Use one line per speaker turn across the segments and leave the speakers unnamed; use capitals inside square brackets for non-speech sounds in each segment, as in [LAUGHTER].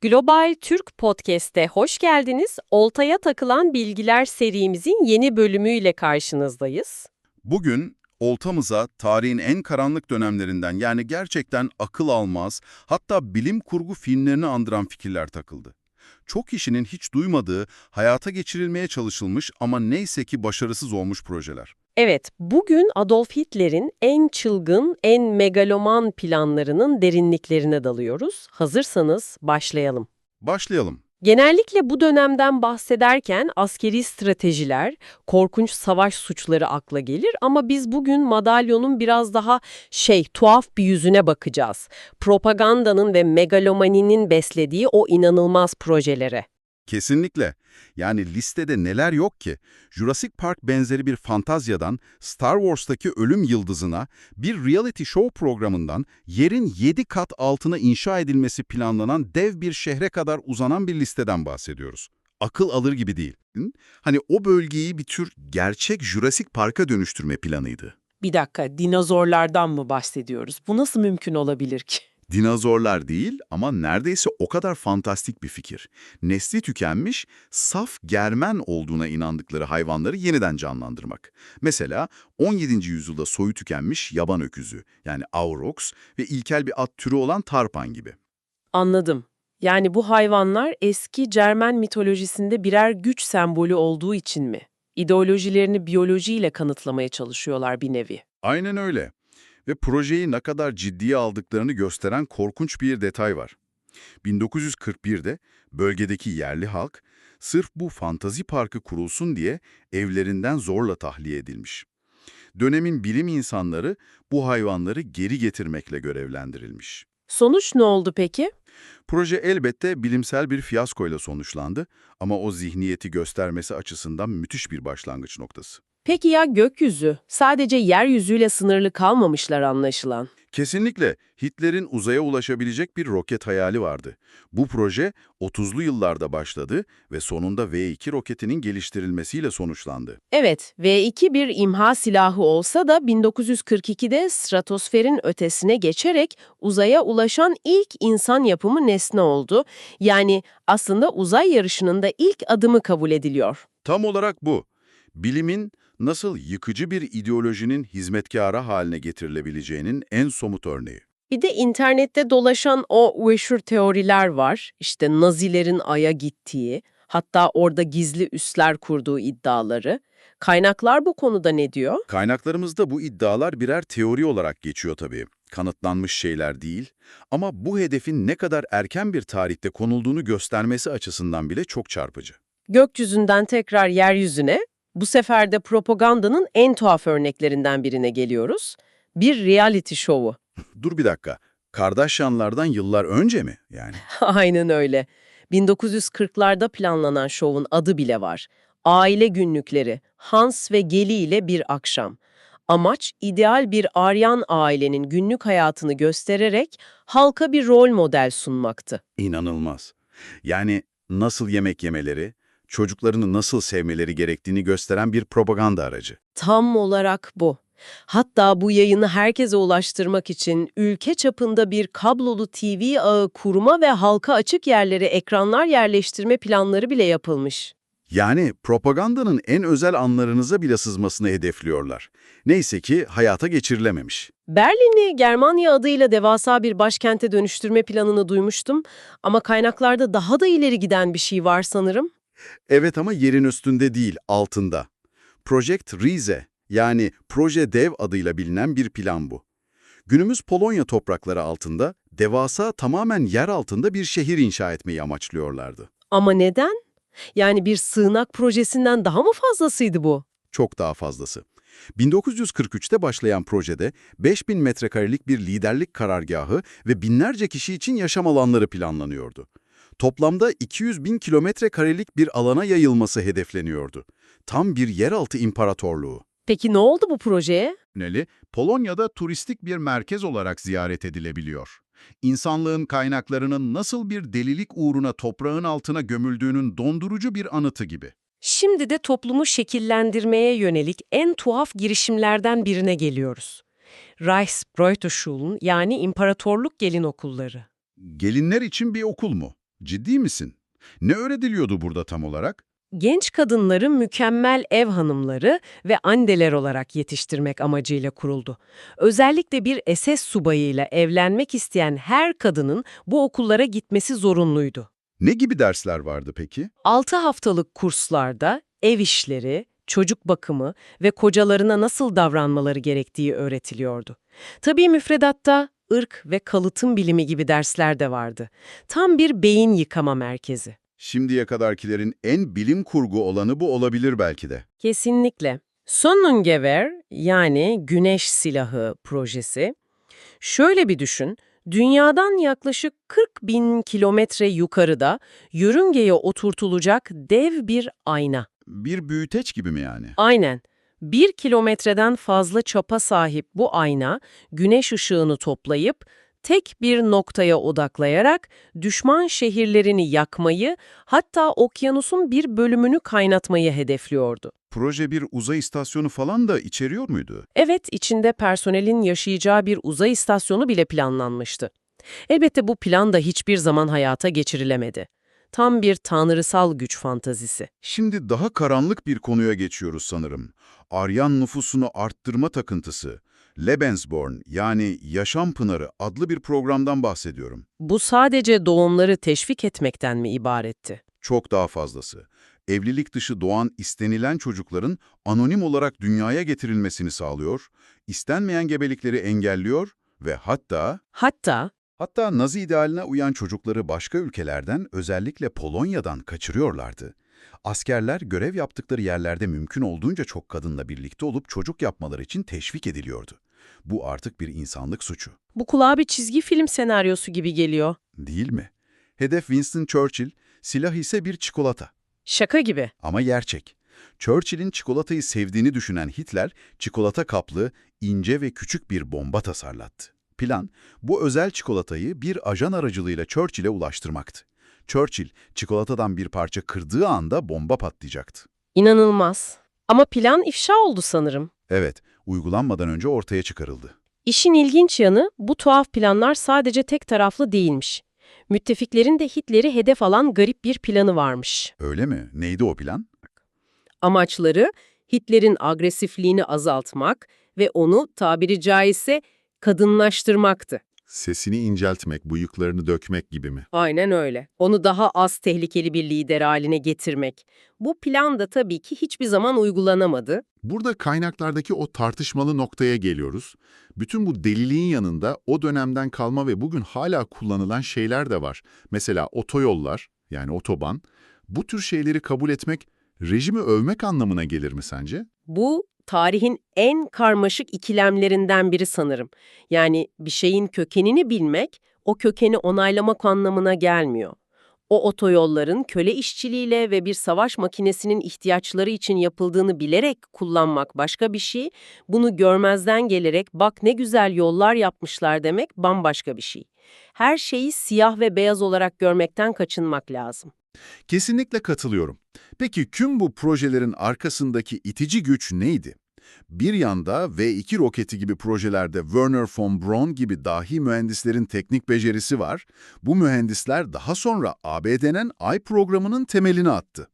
Global Türk Podcast'e hoş geldiniz. Oltaya takılan bilgiler serimizin yeni bölümüyle karşınızdayız.
Bugün oltamıza tarihin en karanlık dönemlerinden yani gerçekten akıl almaz, hatta bilim kurgu filmlerini andıran fikirler takıldı. Çok kişinin hiç duymadığı, hayata geçirilmeye çalışılmış ama neyse ki başarısız olmuş projeler.
Evet, bugün Adolf Hitler'in en çılgın, en megaloman planlarının derinliklerine dalıyoruz. Hazırsanız başlayalım.
Başlayalım.
Genellikle bu dönemden bahsederken askeri stratejiler, korkunç savaş suçları akla gelir ama biz bugün madalyonun biraz daha şey, tuhaf bir yüzüne bakacağız. Propagandanın ve megalomaninin beslediği o inanılmaz projelere.
Kesinlikle. Yani listede neler yok ki? Jurassic Park benzeri bir fantazyadan, Star Wars'taki ölüm yıldızına, bir reality show programından yerin 7 kat altına inşa edilmesi planlanan dev bir şehre kadar uzanan bir listeden bahsediyoruz. Akıl alır gibi değil. Hani o bölgeyi bir tür gerçek Jurassic Park'a dönüştürme planıydı.
Bir dakika, dinozorlardan mı bahsediyoruz? Bu nasıl mümkün olabilir ki?
Dinozorlar değil ama neredeyse o kadar fantastik bir fikir. Nesli tükenmiş, saf germen olduğuna inandıkları hayvanları yeniden canlandırmak. Mesela 17. yüzyılda soyu tükenmiş yaban öküzü yani aurochs ve ilkel bir at türü olan tarpan gibi.
Anladım. Yani bu hayvanlar eski Cermen mitolojisinde birer güç sembolü olduğu için mi? İdeolojilerini biyolojiyle kanıtlamaya çalışıyorlar bir nevi.
Aynen öyle. Ve projeyi ne kadar ciddiye aldıklarını gösteren korkunç bir detay var. 1941'de bölgedeki yerli halk sırf bu fantazi parkı kurulsun diye evlerinden zorla tahliye edilmiş. Dönemin bilim insanları bu hayvanları geri getirmekle görevlendirilmiş.
Sonuç ne oldu peki?
Proje elbette bilimsel bir fiyaskoyla sonuçlandı ama o zihniyeti göstermesi açısından müthiş bir başlangıç noktası.
Peki ya gökyüzü? Sadece yeryüzüyle sınırlı kalmamışlar anlaşılan.
Kesinlikle Hitler'in uzaya ulaşabilecek bir roket hayali vardı. Bu proje 30'lu yıllarda başladı ve sonunda V-2 roketinin geliştirilmesiyle sonuçlandı.
Evet, V-2 bir imha silahı olsa da 1942'de stratosferin ötesine geçerek uzaya ulaşan ilk insan yapımı nesne oldu. Yani aslında uzay yarışının da ilk adımı kabul ediliyor.
Tam olarak bu. Bilimin nasıl yıkıcı bir ideolojinin hizmetkarı haline getirilebileceğinin en somut örneği.
Bir de internette dolaşan o meşhur teoriler var. İşte Nazilerin Ay'a gittiği, hatta orada gizli üsler kurduğu iddiaları. Kaynaklar bu konuda ne diyor?
Kaynaklarımızda bu iddialar birer teori olarak geçiyor tabii. Kanıtlanmış şeyler değil. Ama bu hedefin ne kadar erken bir tarihte konulduğunu göstermesi açısından bile çok çarpıcı.
Gökyüzünden tekrar yeryüzüne, bu sefer de propagandanın en tuhaf örneklerinden birine geliyoruz. Bir reality şovu. [LAUGHS]
Dur bir dakika. Kardashianlardan yıllar önce mi yani? [LAUGHS]
Aynen öyle. 1940'larda planlanan şovun adı bile var. Aile günlükleri, Hans ve Geli ile bir akşam. Amaç ideal bir Aryan ailenin günlük hayatını göstererek halka bir rol model sunmaktı.
İnanılmaz. Yani nasıl yemek yemeleri, çocuklarını nasıl sevmeleri gerektiğini gösteren bir propaganda aracı.
Tam olarak bu. Hatta bu yayını herkese ulaştırmak için ülke çapında bir kablolu TV ağı kurma ve halka açık yerlere ekranlar yerleştirme planları bile yapılmış.
Yani propagandanın en özel anlarınıza bile sızmasını hedefliyorlar. Neyse ki hayata geçirilememiş.
Berlin'i Germanya adıyla devasa bir başkente dönüştürme planını duymuştum ama kaynaklarda daha da ileri giden bir şey var sanırım.
Evet ama yerin üstünde değil, altında. Project Rize yani Proje Dev adıyla bilinen bir plan bu. Günümüz Polonya toprakları altında devasa tamamen yer altında bir şehir inşa etmeyi amaçlıyorlardı.
Ama neden? Yani bir sığınak projesinden daha mı fazlasıydı bu?
Çok daha fazlası. 1943'te başlayan projede 5000 metrekarelik bir liderlik karargahı ve binlerce kişi için yaşam alanları planlanıyordu. Toplamda 200 bin kilometre karelik bir alana yayılması hedefleniyordu. Tam bir yeraltı imparatorluğu.
Peki ne oldu bu projeye?
Neli, Polonya'da turistik bir merkez olarak ziyaret edilebiliyor. İnsanlığın kaynaklarının nasıl bir delilik uğruna toprağın altına gömüldüğünün dondurucu bir anıtı gibi.
Şimdi de toplumu şekillendirmeye yönelik en tuhaf girişimlerden birine geliyoruz. Reichsbräuterschulen yani imparatorluk gelin okulları.
Gelinler için bir okul mu? Ciddi misin? Ne öğretiliyordu burada tam olarak?
Genç kadınları mükemmel ev hanımları ve anneler olarak yetiştirmek amacıyla kuruldu. Özellikle bir SS subayıyla evlenmek isteyen her kadının bu okullara gitmesi zorunluydu.
Ne gibi dersler vardı peki?
6 haftalık kurslarda ev işleri, çocuk bakımı ve kocalarına nasıl davranmaları gerektiği öğretiliyordu. Tabii müfredatta ırk ve kalıtım bilimi gibi dersler de vardı. Tam bir beyin yıkama merkezi.
Şimdiye kadarkilerin en bilim kurgu olanı bu olabilir belki de.
Kesinlikle. Sonnengewehr yani Güneş Silahı projesi. Şöyle bir düşün, dünyadan yaklaşık 40 bin kilometre yukarıda yörüngeye oturtulacak dev bir ayna.
Bir büyüteç gibi mi yani?
Aynen. Bir kilometreden fazla çapa sahip bu ayna, güneş ışığını toplayıp tek bir noktaya odaklayarak düşman şehirlerini yakmayı, hatta okyanusun bir bölümünü kaynatmayı hedefliyordu.
Proje bir uzay istasyonu falan da içeriyor muydu?
Evet, içinde personelin yaşayacağı bir uzay istasyonu bile planlanmıştı. Elbette bu plan da hiçbir zaman hayata geçirilemedi. Tam bir tanrısal güç fantazisi.
Şimdi daha karanlık bir konuya geçiyoruz sanırım. Aryan nüfusunu arttırma takıntısı. Lebensborn yani Yaşam Pınarı adlı bir programdan bahsediyorum.
Bu sadece doğumları teşvik etmekten mi ibaretti?
Çok daha fazlası. Evlilik dışı doğan istenilen çocukların anonim olarak dünyaya getirilmesini sağlıyor, istenmeyen gebelikleri engelliyor ve hatta
Hatta
hatta Nazi idealine uyan çocukları başka ülkelerden özellikle Polonya'dan kaçırıyorlardı. Askerler görev yaptıkları yerlerde mümkün olduğunca çok kadınla birlikte olup çocuk yapmaları için teşvik ediliyordu. Bu artık bir insanlık suçu,
bu kulağa bir çizgi film senaryosu gibi geliyor.
değil mi? Hedef Winston Churchill, silah ise bir çikolata.
Şaka gibi.
Ama gerçek. Churchill'in çikolatayı sevdiğini düşünen Hitler, çikolata kaplı, ince ve küçük bir bomba tasarlattı. Plan, bu özel çikolatayı bir ajan aracılığıyla Churchill'e ulaştırmaktı. Churchill, çikolatadan bir parça kırdığı anda bomba patlayacaktı.
İnanılmaz. Ama plan ifşa oldu sanırım.
Evet, uygulanmadan önce ortaya çıkarıldı.
İşin ilginç yanı bu tuhaf planlar sadece tek taraflı değilmiş. Müttefiklerin de Hitler'i hedef alan garip bir planı varmış.
Öyle mi? Neydi o plan?
Amaçları Hitler'in agresifliğini azaltmak ve onu tabiri caizse kadınlaştırmaktı.
Sesini inceltmek, bıyıklarını dökmek gibi mi?
Aynen öyle. Onu daha az tehlikeli bir lider haline getirmek. Bu plan da tabii ki hiçbir zaman uygulanamadı.
Burada kaynaklardaki o tartışmalı noktaya geliyoruz. Bütün bu deliliğin yanında o dönemden kalma ve bugün hala kullanılan şeyler de var. Mesela otoyollar, yani otoban. Bu tür şeyleri kabul etmek, rejimi övmek anlamına gelir mi sence?
Bu tarihin en karmaşık ikilemlerinden biri sanırım. Yani bir şeyin kökenini bilmek, o kökeni onaylamak anlamına gelmiyor. O otoyolların köle işçiliğiyle ve bir savaş makinesinin ihtiyaçları için yapıldığını bilerek kullanmak başka bir şey, bunu görmezden gelerek bak ne güzel yollar yapmışlar demek bambaşka bir şey. Her şeyi siyah ve beyaz olarak görmekten kaçınmak lazım.
Kesinlikle katılıyorum. Peki tüm bu projelerin arkasındaki itici güç neydi? Bir yanda V2 roketi gibi projelerde Werner von Braun gibi dahi mühendislerin teknik becerisi var. Bu mühendisler daha sonra ABD'nin Ay programının temelini attı.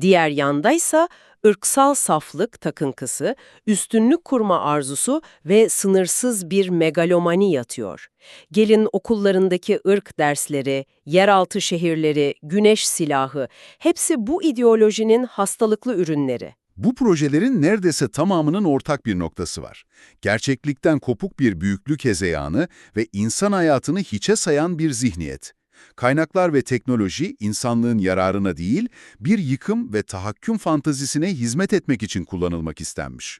Diğer yandaysa ırksal saflık takıntısı, üstünlük kurma arzusu ve sınırsız bir megalomani yatıyor. Gelin okullarındaki ırk dersleri, yeraltı şehirleri, güneş silahı, hepsi bu ideolojinin hastalıklı ürünleri.
Bu projelerin neredeyse tamamının ortak bir noktası var. Gerçeklikten kopuk bir büyüklük hezeyanı ve insan hayatını hiçe sayan bir zihniyet. Kaynaklar ve teknoloji insanlığın yararına değil, bir yıkım ve tahakküm fantazisine hizmet etmek için kullanılmak istenmiş.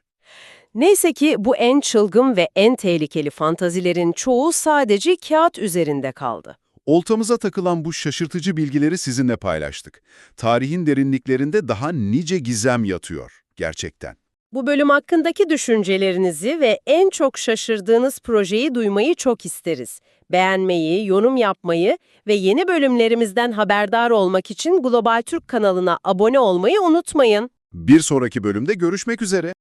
Neyse ki bu en çılgın ve en tehlikeli fantazilerin çoğu sadece kağıt üzerinde kaldı.
Oltamıza takılan bu şaşırtıcı bilgileri sizinle paylaştık. Tarihin derinliklerinde daha nice gizem yatıyor, gerçekten.
Bu bölüm hakkındaki düşüncelerinizi ve en çok şaşırdığınız projeyi duymayı çok isteriz. Beğenmeyi, yorum yapmayı ve yeni bölümlerimizden haberdar olmak için Global Türk kanalına abone olmayı unutmayın.
Bir sonraki bölümde görüşmek üzere.